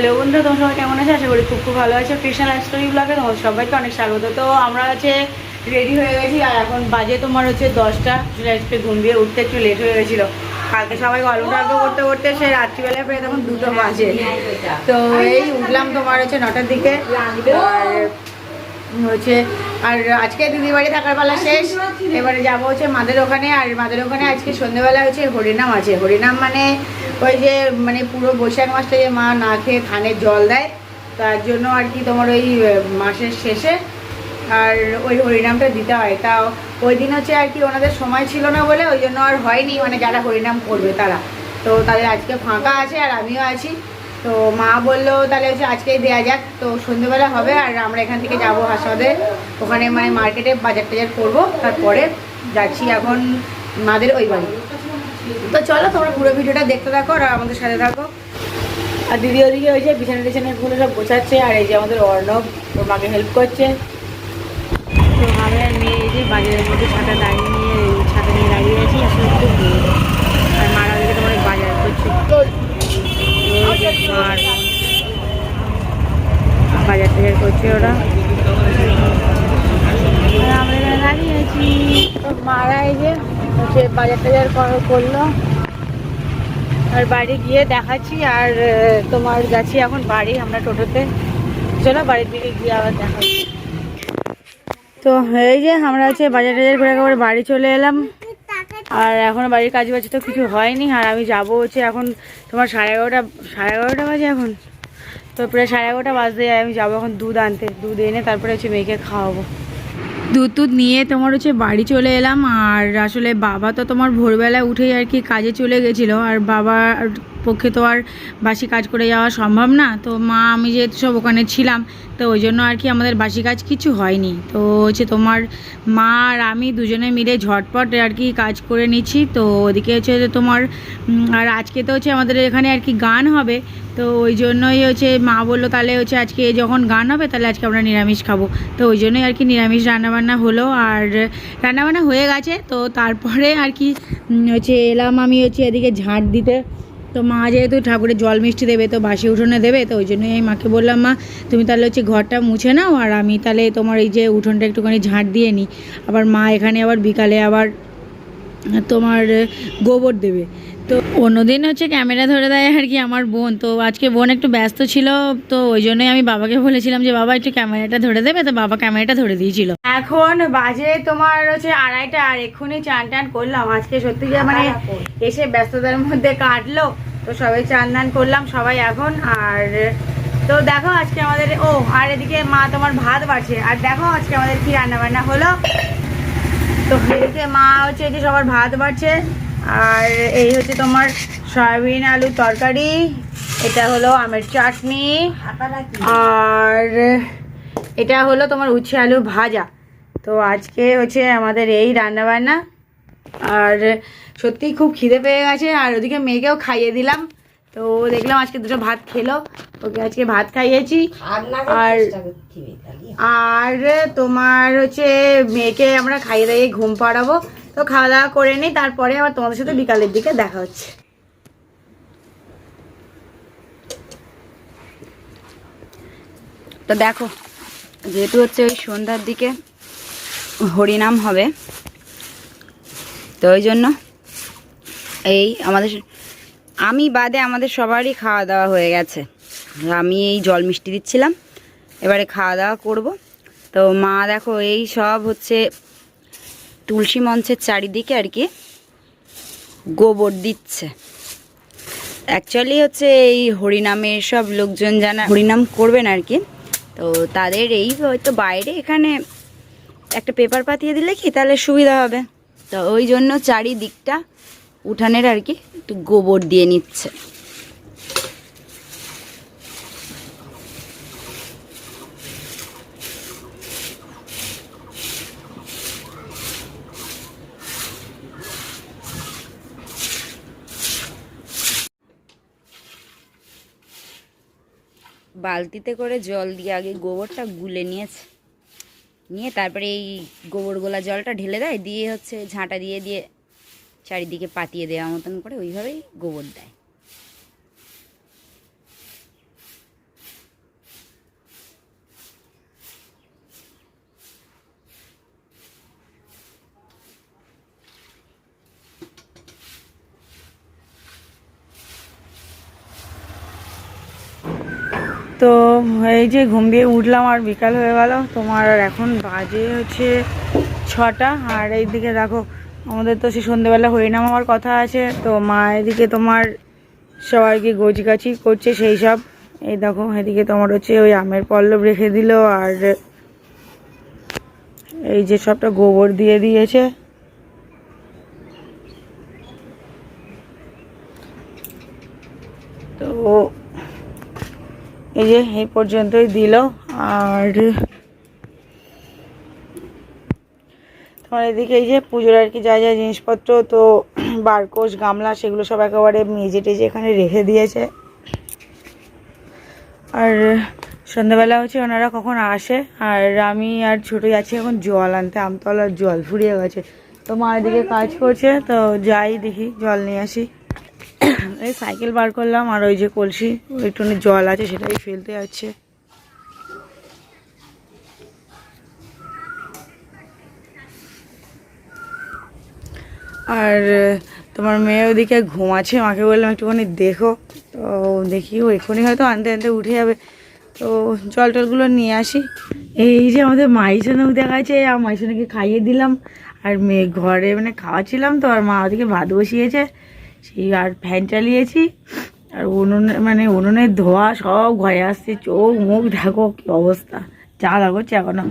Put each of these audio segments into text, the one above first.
Hello বন্ধু তোমার সবাই কেমন আছে? আশা করি খুব খুব ভালো আছে। ফেশন স্টোরি ব্লগে তোমার সবাইকে অনেক স্বাগত। তো আমরা হচ্ছে রেডি হয়ে গেছি, আর এখন বাজে তোমার হচ্ছে দশটা। আজকে ঘুম দিয়ে উঠতে, একটু লেট হয়ে গেছিল। কালকে সবাই গল্প টল্প করতে করতে সে রাত্রিবেলায় প্রায় তখন দুটো বাজে। তো এই উঠলাম তোমার হচ্ছে নটার দিকে। আর হচ্ছে আর আজকে দিদি বাড়ি থাকার বেলা শেষ। এবারে যাব হচ্ছে মাদের ওখানে আর মাদের ওখানে আজকে সন্ধ্যেবেলা হচ্ছে হরিনাম আছে। হরিনাম মানে ওই যে মানে পুরো বৈশাখ মাসটা যে মা না খেয়ে ধানের জল দেয় তার জন্য আর কি তোমার ওই মাসের শেষে আর ওই হরিনামটা দিতে হয়। তাও ওই দিন হচ্ছে আর কি ওনাদের সময় ছিল না বলে ওই জন্য আর হয়নি মানে যারা হরিনাম করবে তারা। তো তাদের আজকে ফাঁকা আছে আর আমিও আছি। তো মা বলল, তাহলে আজকেই দেওয়া যাক, তো সন্ধ্যেবেলা হবে আর আমরা এখান থেকে যাব হাসপাতালে। ওখানে মানে মার্কেটে বাজার টাজার করব। তারপরে যাচ্ছি এখন মাদের ওই বাড়ি। তো চলো তোমরা পুরো ভিডিওটা দেখতে থাকো আর আমাদের সাথে থাকো। আর দিদি ওদিকে ওই যে বিছানা টিছানাগুলো সব গোছাচ্ছে আর এই যে আমাদের অর্ণব, ওর মাকে হেল্প করছে। তো আমি আর মেয়ে এই যে বাজারের মধ্যে ছাতা দাঁড়িয়ে নিয়ে এই ছাতা নিয়ে দাঁড়িয়ে আছি আসলে খুব ভিড়। আর মারা ওদিকে তোমার ওই বাজার করছে এই যে মার বাজার টাজার করছে ওরা আর আমরা এখানে দাঁড়িয়ে আছি তো মারা এই যে কর- করল। আর বাড়ি গিয়ে দেখাচ্ছি, আর তোমার যাচ্ছি এখন বাড়ি, আমরা টোটোতে। চলো বাড়ির দিকে গিয়ে আবার দেখাচ্ছি। তো এই যে আমরা হচ্ছে বাজার টাজার করে একেবারে বাড়ি চলে এলাম। আর এখন বাড়ির কাজ বাজ তো কিছু হয়নি, আর আমি যাব হচ্ছে এখন তোমার সাড়ে এগারোটা সাড়ে এগারোটা বাজে এখন? তো প্রায় সাড়ে এগারোটা বাজতে আমি যাব এখন দুধ আনতে। দুধ এনে তারপরে হচ্ছে মেয়েকে খাওয়াবো। দুধ টুধ নিয়ে তোমার হচ্ছে বাড়ি চলে এলাম। আর আসলে বাবা তো তোমার ভোরবেলায় উঠেই আর কি কাজে চলে গেছিল। আর বাবার পক্ষে তো আর বাসি কাজ করে যাওয়া সম্ভব না। তো মা, আমি যেহেতু সব ওখানে ছিলাম, তো ওই জন্য আর কি আমাদের বাসি কাজ কিছু হয়নি। তো হচ্ছে তোমার মা আর আমি দুজনে মিলে ঝটপট আর কি কাজ করে নিচ্ছি। তো ওদিকে হচ্ছে তোমার আর আজকে তো হচ্ছে আমাদের এখানে আর কি গান হবে। তো ওই জন্যই হচ্ছে মা বলল, তাহলে হচ্ছে আজকে যখন গান হবে, তাহলে আজকে আমরা নিরামিষ খাব। তো ওই জন্যই আর কি নিরামিষ রান্নাবান্না হলো। আর রান্নাবান্না হয়ে গেছে, তো তারপরে আর কি হচ্ছে এলাম আমি হচ্ছে এদিকে ঝাঁট দিতে। তো মা যেহেতু ঠাকুরের জল মিষ্টি দেবে, তো বাসি উঠোনে দেবে, তো ওই জন্যই আমি মাকে বললাম, মা, তুমি তাহলে হচ্ছে ঘরটা মুছে নাও, আর আমি তাহলে তোমার এই যে উঠোনটা একটুখানি ঝাঁট দিয়ে নিই। আবার মা এখানে আবার বিকালে আবার তোমার গোবর দেবে। তো অন্যদিন হচ্ছে ক্যামেরা ধরে দেয় আর কি আমার বোন। তো আজকে বোন একটু ব্যস্ত ছিল তো ওই জন্যই আমি বাবাকে বলেছিলাম যে বাবা একটু ক্যামেরাটা ধরে দেবে? তো বাবা ক্যামেরাটা ধরে দিয়েছিল। এখন বাজে তোমার হচ্ছে আড়াইটা আর এক্ষুনি চান টান করলাম। আজকে সত্যি যে মানে এসে ব্যস্ততার মধ্যে কাটলো তো সবাই চান টান করলাম সবাই এখন। আর তো দেখো আজকে আমাদের ও আর এদিকে মা তোমার ভাত বাড়ছে। আর দেখো আজকে আমাদের কি রান্না বান্না হলো। তো এদিকে মা হচ্ছে যে সবার ভাত বাড়ছে। আর এই হচ্ছে তোমার সয়াবিন আলু তরকারি, এটা হলো আমের চাটনি, আর এটা হলো তোমার উচ্ছে আলু ভাজা। তো আজকে হচ্ছে আমাদের এই রান্না বান্না আর সত্যিই খুব খিদে পেয়ে গেছে, আর ওদিকে মেয়েকেও খাইয়ে দিলাম। তো দেখলাম আজকে দুটো ভাত খেলো, ওকে আজকে ভাত খাইয়েছি। আর আর তোমার হচ্ছে মেয়েকে আমরা খাইয়ে দাইয়ে ঘুম পাড়াবো। তো খাওয়া দাওয়া করে নিই, তারপরে আবার তোমাদের সাথে বিকালের দিকে দেখা হচ্ছে। তো দেখো, যেহেতু হচ্ছে ওই সন্ধ্যার দিকে হরিনাম হবে, তো ওই জন্য এই আমাদের আমি বাদে আমাদের সবারই খাওয়া দাওয়া হয়ে গেছে। আমি এই জল মিষ্টি দিচ্ছিলাম, এবারে খাওয়া দাওয়া করব। তো মা দেখো, এই সব হচ্ছে তুলসী মঞ্চের চারিদিকে আর কি গোবর দিচ্ছে। অ্যাকচুয়ালি হচ্ছে এই হরিনামের সব লোকজন যারা হরিনাম করবেন আর কি, তো তাদের এই হয়তো বাইরে এখানে একটা পেপার পাতিয়ে দিলে কি তাহলে সুবিধা হবে। তো ওই জন্য চারিদিকটা উঠানের আর কি একটু গোবর দিয়ে নিচ্ছে। বালতিতে করে জল দিয়ে আগে গোবরটা গুলে নিয়েছে। নিয়ে তারপরে এই গোবর গোলা জলটা ঢেলে দেয়, দিয়ে হচ্ছে ঝাঁটা দিয়ে দিয়ে চারিদিকে পাতিয়ে দেওয়া মতন করে ওইভাবেই গোবর দেয়। তো এই যে ঘুম দিয়ে উঠলাম আর বিকাল হয়ে গেল। তোমার আর এখন বাজে হচ্ছে ছটা। আর এই দিকে দেখো, আমাদের তো সে সন্ধেবেলা হরিনাম হওয়ার কথা আছে। তো মা এদিকে তোমার সবাইকে গোছগাছি করছে সেই সব। এই দেখো, এদিকে তোমার হচ্ছে ওই আমের পল্লব রেখে দিল আর এই যে সবটা গোবর দিয়ে দিয়েছে। তো এই যে, এই পর্যন্তই দিল। আর তোমার এদিকে এই যে, পুজোর আর কি যা যা জিনিসপত্র, তো বারকোষ গামলা, সেগুলো সব একেবারে মেজে টেজে এখানে রেখে দিয়েছে। আর সন্ধ্যাবেলা হচ্ছে ওনারা কখন আসে, আর আমি আর ছোটো আছি এখন জল আনতে, আমতলার জল ফুরিয়ে গেছে। তো মা এদিকে কাজ করছে, তো যাই দেখি, জল নিয়ে আসি। এই সাইকেল বার করলাম, আর ওই যে কলসি, একটুখানি জল আছে সেটাই ফেলতে যাচ্ছে। আর, তোমার মেয়ে ওদিকে ঘুমাচ্ছে, মাকে বললাম একটুখানি দেখো। তো দেখি ও এক্ষুনি হয়তো আনতে আনতে উঠে যাবে। তো জল টলগুলো নিয়ে আসি। এই যে আমাদের মাইসোনক দেখাচ্ছে, আর মাইসোনাকে খাইয়ে দিলাম। আর মেয়ে ঘরে মানে খাওয়াচ্ছিলাম তো, আর মা ওদিকে ভাত বসিয়েছে। সেই আর ফ্যান চালিয়েছি আর উনুনে মানে উনুনের ধোয়া সব ঘরে আসছে চোখ মুখ দেখো কি অবস্থা যা করছে এখনও।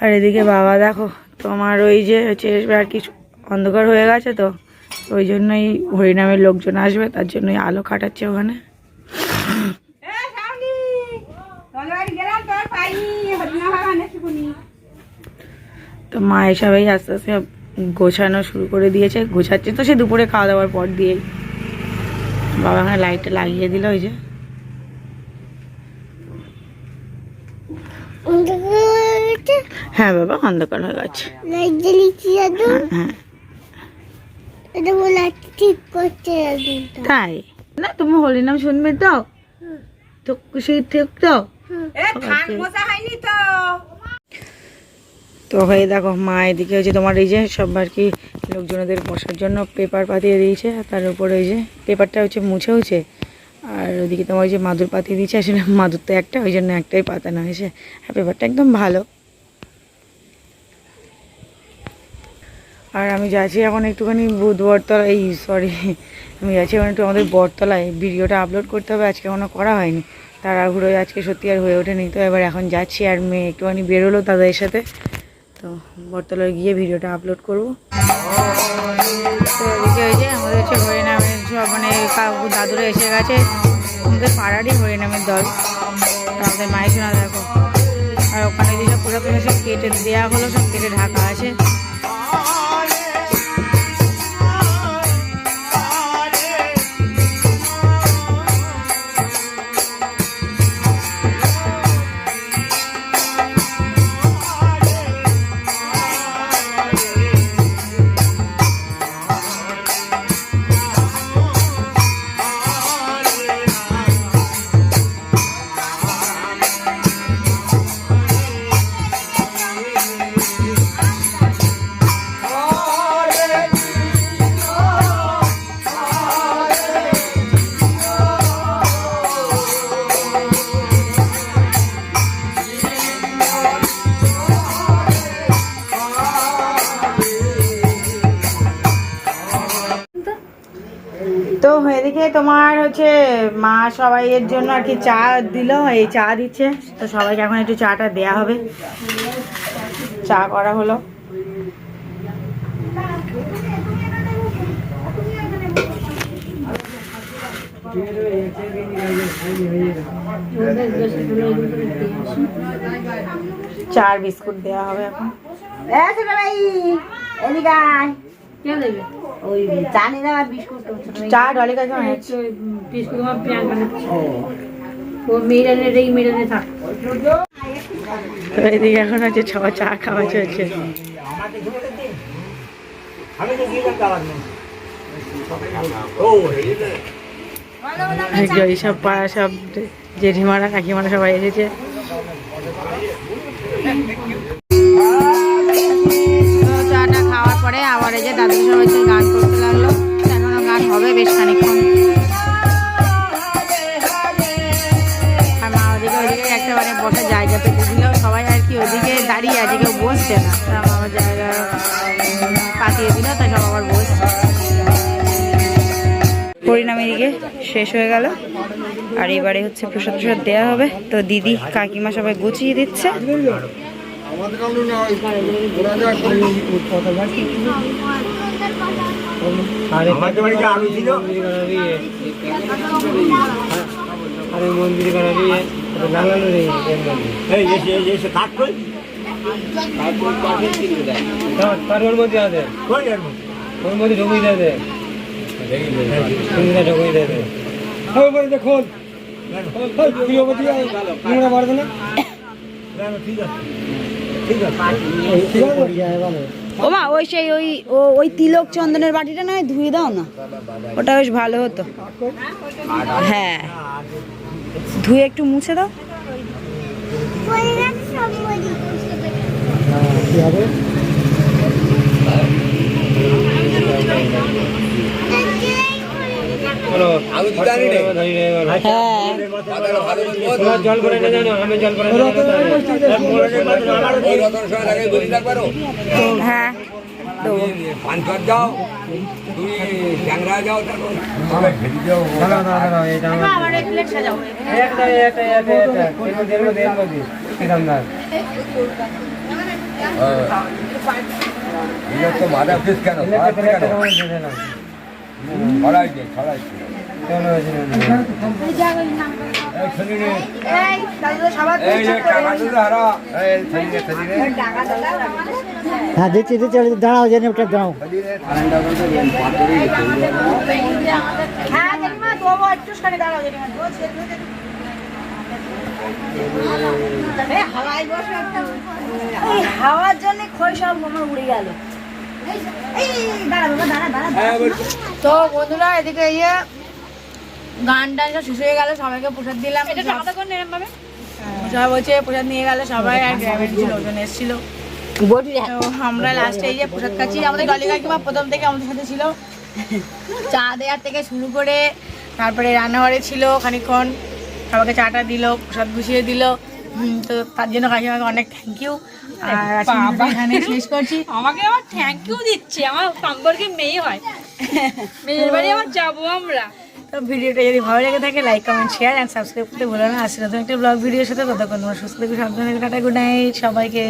আর এদিকে বাবা দেখো তোমার ওই যে হচ্ছে আর কিছু অন্ধকার হয়ে গেছে তো ওই জন্যই হরিনামের লোকজন আসবে তার জন্যই আলো কাটাচ্ছে ওখানে। তো মা এসবেই আস্তে আস্তে গোছানো শুরু করে দিয়েছে। গোছাচ্ছে তো, সে দুপুরে খাওয়া দাওয়ার পর দিয়েই বাবা এখানে লাইটটা লাগিয়ে দিল ওই যে। হ্যাঁ বাবা, অন্ধকার হয়ে গেছে। হ্যাঁ তাই? না, তুমি হরিনাম শুনবে তো? তো সেই ঠিক তো? তো। হয়ে দেখো, মা এদিকে হচ্ছে তোমার এই যে সব আর কি লোকজনদের বসার জন্য পেপার পাতিয়ে দিয়েছে, আর তার উপরে ওই যে পেপারটা হচ্ছে মুছে হচ্ছে আর ওদিকে তোমার ওই যে মাদুর পাতিয়ে দিয়েছে, আসলে মাদুর তো একটা, ওই জন্য একটাই পাতানো হয়েছে, আর পেপারটা একদম ভালো। আর আমি যাচ্ছি এখন একটুখানি বুধ বটতলা এই সরি আমি যাচ্ছি এখন একটু আমাদের বটতলায়, ভিডিওটা আপলোড করতে হবে, আজকে এখনও করা হয়নি। তাড়াহুড়োয় আজকে সত্যি আর হয়ে ওঠেনি, তো এবার এখন যাচ্ছি, আর মেয়ে একটুখানি বেরোলো তাদের সাথে। তো বটতলায় গিয়ে ভিডিওটা আপলোড করব। তো এদিকে আমাদের হচ্ছে হরিনামের সব মানে কাকু দাদুরা এসে গেছে। আমাদের পাড়ারই হরিনামের দল। আমাদের মায়ের শোনা দেখো। আর ওখানে যেসব পোশাক সব কেটে দেওয়া হলো, সব কেটে ঢাকা আছে। এদিকে তোমার হচ্ছে মা সবাই এর জন্য আর কি চা দিল এই চা দিচ্ছে। তো সবাইকে এখন একটু চাটা দেয়া হবে। চা করা হলো। চার বিস্কুট দেয়া হবে এখন। চা ডলি কাছে তো এদিকে এখন হচ্ছে ছ চা খাওয়া চলছে। এইসব পাড়া সব জেঠিমারা কাকিমারা সবাই এসেছে। চাটা খাওয়ার পরে আবার এই যে দাদু সবাই গান আর হবে বেশ খানিক্ষণ আর মা ওদিকে ওদিকে একেবারে বসে জায়গা পেতে দিল। সবাই আর কি ওদিকে দাঁড়িয়ে আছে, কেউ বসছে না। তারা মামার জায়গা পাতিয়ে দিল তাই সব আবার বসছে। পরিণাম এদিকে শেষ হয়ে গেল। আর এবারে হচ্ছে প্রসাদ প্রসাদ দেওয়া হবে। তো দিদি, কাকিমা সবাই গুছিয়ে দিচ্ছে। আমাদের আরে মন্দির করাবি লাগানো রে এর মধ্যে। আছে। ওর মধ্যে ঢুকিয়ে দেয় ঢুকিয়ে দেয় দে। ওই বলে দেখুন গৃহপতি নোংরা না, ঠিক আছে। ঠিক আছে ঠিক আছে ও মা ওই সেই ওই ওই তিলক চন্দনের বাটিটা নয়, ধুয়ে দাও না। ওটা বেশ ভালো হতো। হ্যাঁ। ধুয়ে একটু মুছে দাও। কি হবে হ্যালো আমি তো জানি রে হ্যাঁ তোমরা জল করে না জানো আমি জল করে হ্যাঁ। যাও তুমি ট্যাংরা যাও তারপর তো মাদা ফিস কেন? কেন প্লেটটা কেমন দিয়ে দিলাম ছড়াই দে ছড়াই হ্যাঁ দিচ্ছি দিচ্ছি দাঁড়াও জেনে ওটা দাঁড়াও হ্যাঁ হাওয়ার জন্য খই সব আমার উড়ে গেল এই দাঁড়া বাবা দাঁড়া দাঁড়া তো বন্ধুরা এদিকে ইয়ে গান টান সব শেষ হয়ে গেল সবাইকে প্রসাদ দিলাম। সবাই বলছে প্রসাদ নিয়ে গেল সবাই আর গ্রামের কিছু লোকজন এসেছিল। আমরা লাস্টে এই যে প্রসাদ খাচ্ছি। আমাদের গলি কাকিমা প্রথম থেকে আমাদের সাথে ছিল। চা দেওয়ার থেকে শুরু করে তারপরে রান্নাঘরে ছিল খানিকক্ষণ। সবাইকে চাটা দিল প্রসাদ গুছিয়ে দিল। তো তার জন্য কাকিমাকে অনেক থ্যাংক ইউ আর এখানে শেষ করছি। আমাকে আবার থ্যাংক ইউ দিচ্ছে। আমার সম্পর্কে মেয়ে হয়। যাব আমরা। তো ভিডিওটা যদি ভালো লেগে থাকে like comment share and subscribe করতে ভুলো না। আসলে একটা ব্লগ ভিডিওর সাথে ততক্ষণ সুস্থ থেকে, সাবধানে টাটা গুড নাইট সবাইকে।